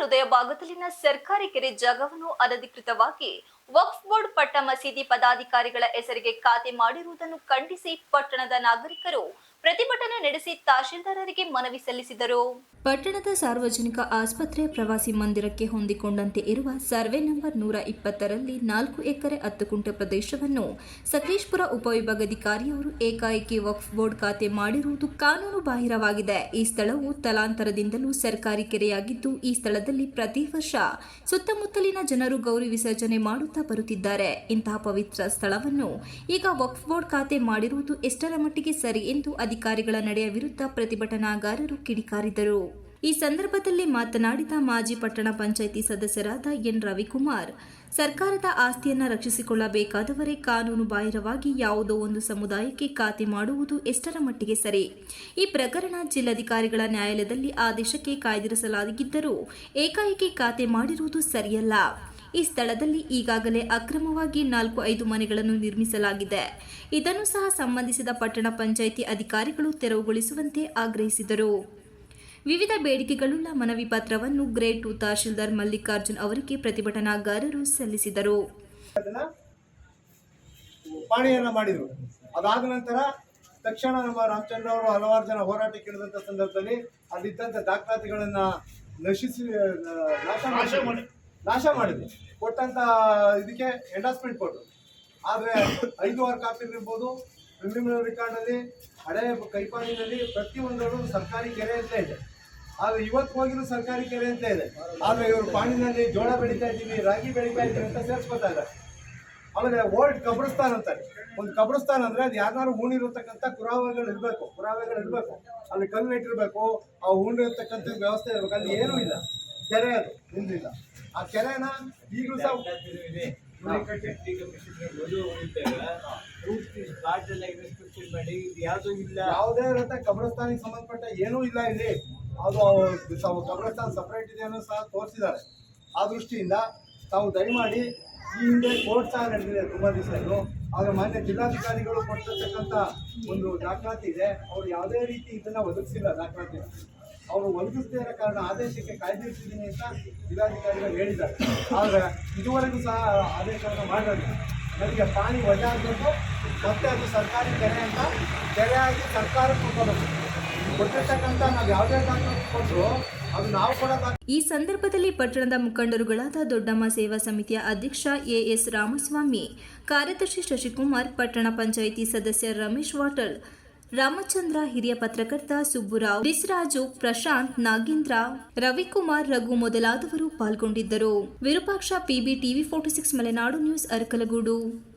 ಗ್ರಾಮದಲ್ಲಿನ ಸರ್ಕಾರಿ ಕೆರೆ ಜಾಗವನ್ನು ಅನಧಿಕೃತವಾಗಿ ವಕ್ಫ್ ಬೋರ್ಡ್ ಪಟ್ಟ ಮಸೀದಿ ಪದಾಧಿಕಾರಿಗಳ ಹೆಸರಿಗೆ ಖಾತೆ ಮಾಡಿರುವುದನ್ನು ಖಂಡಿಸಿ ಪಟ್ಟಣದ ನಾಗರಿಕರು ಪ್ರತಿಭಟನೆ ನಡೆಸಿ ತಹಶೀಲ್ದಾರರಿಗೆ ಮನವಿ ಸಲ್ಲಿಸಿದರು. ಪಟ್ಟಣದ ಸಾರ್ವಜನಿಕ ಆಸ್ಪತ್ರೆ ಪ್ರವಾಸಿ ಮಂದಿರಕ್ಕೆ ಹೊಂದಿಕೊಂಡಂತೆ ಇರುವ ಸರ್ವೆ ನಂಬರ್ ನೂರ ಇಪ್ಪತ್ತರಲ್ಲಿ ನಾಲ್ಕು ಎಕರೆ ಹತ್ತು ಕುಂಟೆ ಪ್ರದೇಶವನ್ನು ಸಕಲೇಶ್ಪುರ ಉಪವಿಭಾಗಾಧಿಕಾರಿಯವರು ಏಕಾಏಕಿ ವಕ್ಫ್ ಬೋರ್ಡ್ ಖಾತೆ ಮಾಡಿರುವುದು ಕಾನೂನು ಬಾಹಿರವಾಗಿದೆ. ಈ ಸ್ಥಳವು ತಲಾಂತರದಿಂದಲೂ ಸರ್ಕಾರಿ ಕೆರೆಯಾಗಿದ್ದು, ಈ ಸ್ಥಳದಲ್ಲಿ ಪ್ರತಿ ವರ್ಷ ಸುತ್ತಮುತ್ತಲಿನ ಜನರು ಗೌರಿ ವಿಸರ್ಜನೆ ಮಾಡುತ್ತಾ ಬರುತ್ತಿದ್ದಾರೆ. ಇಂತಹ ಪವಿತ್ರ ಸ್ಥಳವನ್ನು ಈಗ ವಕ್ಫ್ ಬೋರ್ಡ್ ಖಾತೆ ಮಾಡಿರುವುದು ಎಷ್ಟರ ಮಟ್ಟಿಗೆ ಸರಿ ಎಂದು ಅಧಿಕಾರಿಗಳ ನಡೆಯ ವಿರುದ್ಧ ಪ್ರತಿಭಟನಾಗಾರರು ಕಿಡಿಕಾರಿದರು. ಈ ಸಂದರ್ಭದಲ್ಲಿ ಮಾತನಾಡಿದ ಮಾಜಿ ಪಟ್ಟಣ ಪಂಚಾಯಿತಿ ಸದಸ್ಯರಾದ ಎನ್. ರವಿಕುಮಾರ್, ಸರ್ಕಾರದ ಆಸ್ತಿಯನ್ನು ರಕ್ಷಿಸಿಕೊಳ್ಳಬೇಕಾದವರೇ ಕಾನೂನು ಬಾಹಿರವಾಗಿ ಯಾವುದೋ ಒಂದು ಸಮುದಾಯಕ್ಕೆ ಖಾತೆ ಮಾಡುವುದು ಎಷ್ಟರ ಮಟ್ಟಿಗೆ ಸರಿ? ಈ ಪ್ರಕರಣ ಜಿಲ್ಲಾಧಿಕಾರಿಗಳ ನ್ಯಾಯಾಲಯದಲ್ಲಿ ಆದೇಶಕ್ಕೆ ಕಾಯ್ದಿರಿಸಲಾಗಿದ್ದರೂ ಏಕಾಏಕಿ ಖಾತೆ ಮಾಡಿರುವುದು ಸರಿಯಲ್ಲ. ಈ ಸ್ಥಳದಲ್ಲಿ ಈಗಾಗಲೇ ಅಕ್ರಮವಾಗಿ ನಾಲ್ಕು ಐದು ಮನೆಗಳನ್ನು ನಿರ್ಮಿಸಲಾಗಿದೆ. ಇದನ್ನು ಸಹ ಸಂಬಂಧಿಸಿದ ಪಟ್ಟಣ ಪಂಚಾಯಿತಿ ಅಧಿಕಾರಿಗಳು ತೆರವುಗೊಳಿಸುವಂತೆ ಆಗ್ರಹಿಸಿದರು. ವಿವಿಧ ಬೇಡಿಕೆಗಳುಳ್ಳ ಮನವಿ ಪತ್ರವನ್ನು ಗ್ರೇಟ್ ಟು ತಹಶೀಲ್ದಾರ್ ಮಲ್ಲಿಕಾರ್ಜುನ್ ಅವರಿಗೆ ಪ್ರತಿಭಟನಾಗಾರರು ಸಲ್ಲಿಸಿದರು. ಮಾಡಿದರು ಮಾಡಿದ್ರು. ಅದಾದ ನಂತರ ತಕ್ಷಣ ನಮ್ಮ ರಾಮಚಂದ್ರ ಅವರು ಹಲವಾರು ಜನ ಹೋರಾಟಕ್ಕೆ ಇಳಿದಂತ ಸಂದರ್ಭದಲ್ಲಿ ಅಲ್ಲಿದ್ದಂತ ದಾಖಲಾತಿಗಳನ್ನ ನಶಿಸಿ ನಾಶ ಮಾಡಿ. ನಾಶ ಮಾಡಿದ್ರು ಕೊಟ್ಟಂತ ಇದಕ್ಕೆ ಎಂಡಾಸ್ಮೆಂಟ್ ಕೊಟ್ಟರು. ಆದ್ರೆ ಐದುವಾರ ಕಾಪಿ ಇರ್ಬೋದು. ಪ್ರಿಲಿಮಿನರಿ ಅಲ್ಲಿ, ಹಳೆ ಕೈಪಾಲಿನಲ್ಲಿ ಪ್ರತಿಯೊಂದರಲ್ಲೂ ಸರ್ಕಾರಿ ಕೆರೆ ಅಂತ ಇದೆ. ಆದ್ರೆ ಇವತ್ತು ಹೋಗಿರೋ ಸರ್ಕಾರಿ ಕೆರೆ ಅಂತ ಇದೆ. ಆದ್ರೆ ಇವರು ಪಾಣಿನಲ್ಲಿ ಜೋಳ ಬೆಳೀತಾ ಇದ್ದೀವಿ, ರಾಗಿ ಬೆಳೀತಾ ಇದ್ದೀವಿ ಅಂತ ಸೇರಿಸ್ಕೊತಾ ಇದ್ದಾರೆ. ಆಮೇಲೆ ಓಲ್ಡ್ ಕಬ್ರಸ್ತಾನ್ ಅಂತಾರೆ. ಒಂದು ಕಬ್ರಸ್ತಾನ್ ಅಂದ್ರೆ ಅದು ಯಾರು ಹೂಣಿರತಕ್ಕಂಥ ಪುರಾವೆಗಳು ಇರಬೇಕು. ಪುರಾವೆಗಳು ಇರಬೇಕು. ಅಲ್ಲಿ ಕಲ್ಲು ಇಟ್ಟಿರಬೇಕು ಆ ಹೂಣಿರತಕ್ಕಂಥ ವ್ಯವಸ್ಥೆ ಇರಬೇಕು. ಅಲ್ಲಿ ಏನೂ ಇಲ್ಲ. ಕೆರೆ ಅದು ನಿಂದಿಲ್ಲ ಆ ಕೆರೆನ ಈಗಲೂ ಸಹ ಯಾವುದು ಇಲ್ಲ. ಯಾವುದೇ ಇರುತ್ತೆ ಕಬ್ರಸ್ತಾನಿಗೆ ಸಂಬಂಧಪಟ್ಟ ಏನೂ ಇಲ್ಲ ಇಲ್ಲಿ. ಅದು ಕಬ್ರಸ್ತಾನ್ ಸಪರೇಟ್ ಇದೆ ಅನ್ನೋ ಸಹ ತೋರಿಸಿದ್ದಾರೆ. ಆ ದೃಷ್ಟಿಯಿಂದ ತಾವು ದಯಮಾಡಿ ಈ ಹಿಂದೆ ಕೋರ್ಟ್ ಸಹ ನಡೆದಿದೆ ತುಂಬ ದಿವಸ ಇದು ಆದ್ರೆ ಮಾನ್ಯ ಜಿಲ್ಲಾಧಿಕಾರಿಗಳು ಕೊಟ್ಟಿರ್ತಕ್ಕಂಥ ಒಂದು ದಾಖಲಾತಿ ಇದೆ. ಅವ್ರು ಯಾವುದೇ ರೀತಿ ಇದನ್ನ ಒದಗಿಸಿಲ್ಲ ದಾಖಲಾತಿ. ಅವರು ಒದಗಿಸದೇ ಇರೋ ಕಾರಣ ಆದೇಶಕ್ಕೆ ಕಾಯ್ದಿರಿಸಿದ್ದೀನಿ ಅಂತ ಜಿಲ್ಲಾಧಿಕಾರಿಗಳು ಹೇಳಿದ್ದಾರೆ. ಆದರೆ ಇದುವರೆಗೂ ಸಹ ಆದೇಶವನ್ನು ಮಾಡಿರಲಿಲ್ಲ. ನನಗೆ ಪ್ರಾಣಿ ವಜಾ ಆಗಬೇಕು, ಮತ್ತೆ ಅದು ಸರ್ಕಾರಿ ಕೆರೆ ಅಂತ ಕೆರೆ ಆಗಿ ಸರ್ಕಾರಕ್ಕೆ ಕೊಡಬೇಕು ಕೊಟ್ಟಿರ್ತಕ್ಕಂಥ ನಾವು ಯಾವುದೇ ಕಾರಣ ಕೊಟ್ಟರು ಅದು ನಾವು ಈ ಸಂದರ್ಭದಲ್ಲಿ ಪಟ್ಟಣದ ಮುಖಂಡರುಗಳಾದ ದೊಡ್ಡಮ್ಮ ಸೇವಾ ಸಮಿತಿಯ ಅಧ್ಯಕ್ಷ ಎಎಸ್ ರಾಮಸ್ವಾಮಿ, ಕಾರ್ಯದರ್ಶಿ ಶಶಿಕುಮಾರ್, ಪಟ್ಟಣ ಪಂಚಾಯಿತಿ ಸದಸ್ಯ ರಮೇಶ್ ವಾಟಲ್ ರಾಮಚಂದ್ರ ಹಿರಿಯ ಪತ್ರಕರ್ತ ಸುಬ್ಬುರಾವ್, ಬಿಸ್ರಾಜು ಪ್ರಶಾಂತ್, ನಾಗೇಂದ್ರ, ರವಿಕುಮಾರ್ ರಘು ಮೊದಲಾದವರು ಪಾಲ್ಗೊಂಡಿದ್ದರು. Virupaksha, PB TV forty six, Malenadu news, Arakalagudu.